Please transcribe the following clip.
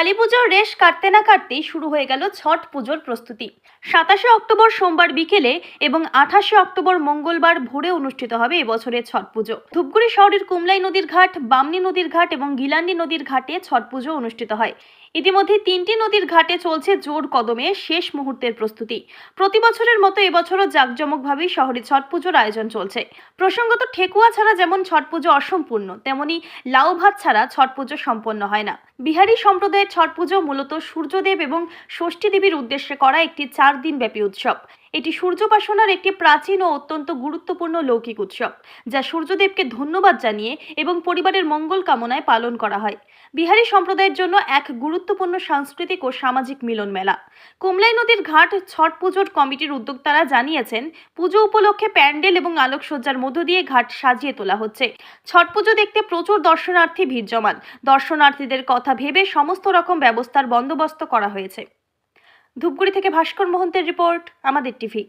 কালী পুজোর রেশ কাটতে না কাটতেই শুরু হয়ে গেল ছট পুজোর প্রস্তুতি। সাতাশে অক্টোবর সোমবার বিকেলে এবং আঠাশে অক্টোবর মঙ্গলবার ভোরে অনুষ্ঠিত হবে এবছরের ছট পুজো। ধূপগুড়ি শহরের কুমলাই নদীর ঘাট, বামনি নদীর ঘাট এবং গিলান্ডি নদীর ঘাটে ছট পুজো অনুষ্ঠিত হয়। ইতিমধ্যে তিনটি নদীর ঘাটে চলছে জোর কদমে শেষ মুহূর্তের প্রস্তুতি। প্রতি বছরের মতো এবছরও জাঁকজমকভাবেই শহরে ছট পুজোর আয়োজন চলছে। প্রসঙ্গত ঠেকুয়া ছাড়া যেমন ছট পুজো অসম্পূর্ণ, তেমনি লাউ ভাত ছাড়া ছট পুজো সম্পন্ন হয় না। বিহারি সম্প্রদায়ের ছট পুজো মূলত সূর্যদেব এবং ষষ্ঠী দেবীর উদ্দেশ্যে করা একটি চার দিন ব্যাপী উৎসব। এটি সূর্যোপাসনার একটি প্রাচীন ও অত্যন্ত গুরুত্বপূর্ণ লৌকিক উৎসব, যা সূর্যদেবকে ধন্যবাদ জানিয়ে এবং পরিবারের মঙ্গল কামনায় পালন করা হয়। বিহারি সম্প্রদায়ের জন্য এক গুরুত্বপূর্ণ সাংস্কৃতিক ও সামাজিক মিলন মেলা। কুমলাই নদীর ঘাট ছট পুজোর কমিটির উদ্যোক্তারা জানিয়েছেন, পুজো উপলক্ষে প্যান্ডেল এবং আলোকসজ্জার মধ্য দিয়ে ঘাট সাজিয়ে তোলা হচ্ছে। ছট পুজো দেখতে প্রচুর দর্শনার্থী ভিড় জমান। দর্শনার্থীদের কথা ভেবে সমস্ত রকম ব্যবস্থার বন্দোবস্ত করা হয়েছে। ধূপগুড়ি থেকে ভাস্কর মোহন্তের রিপোর্ট আমাদের টিভি।